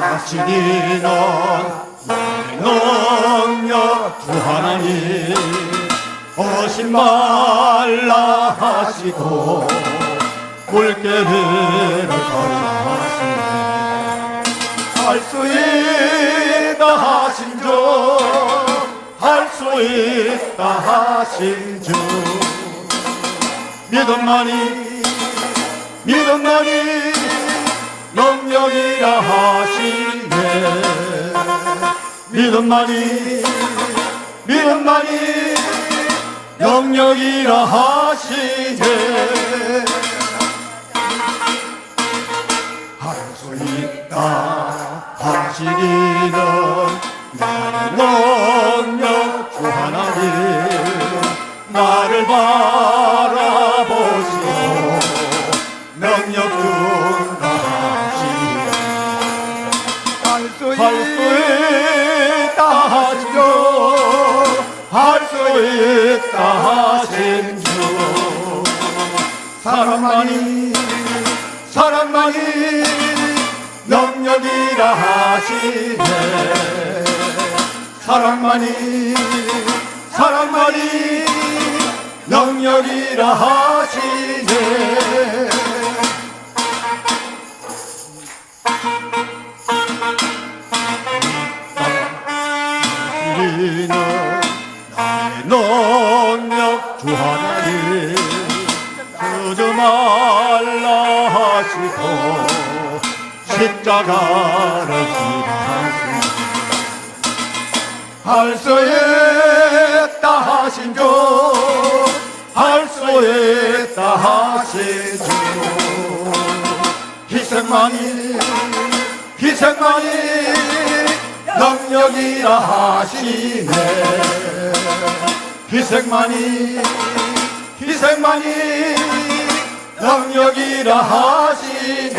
하시니는 능력 주 하나님 오신 말라 하시고 물결을 거리하시네. 할수 있다 하신 주할수 있다 하신 주. 믿음만이 믿음만이 능력이라 하시네. 믿음만이 믿음만이 능력이라 하시네. 할수 있다 하시리는 나의 능력 주 하나님 나를 바 할수 할수 있다 하시죠 할수 있다 하신 주 사랑만이 사랑만이 능력이라 하시네. 사랑만이 사랑만이 능력이라 하시네 우리는 나의 능력 주 하나님. 그저 말라 하시고 십자가를 지하시니 할수 있다 하신 주할 수 있다 하신 주 희생만이 희생만이 능력이라 하시네. 희생만이 희생만이 능력이라 하시네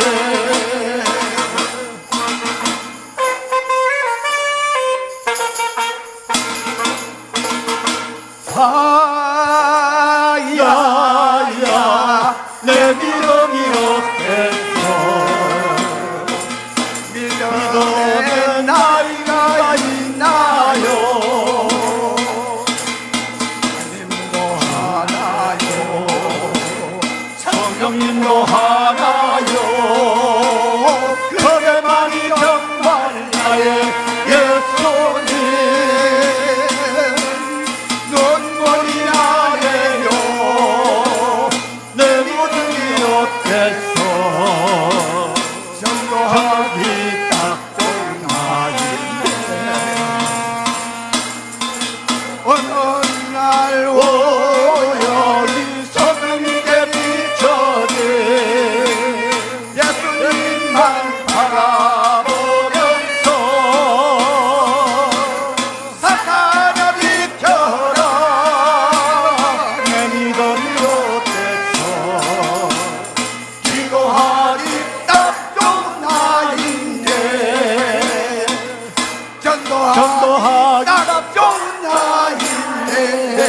전도하기. 딱 좋은 아인데.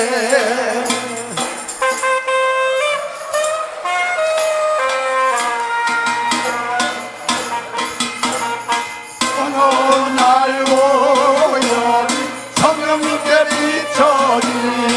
어느 날 오여기 성령님께 비춰진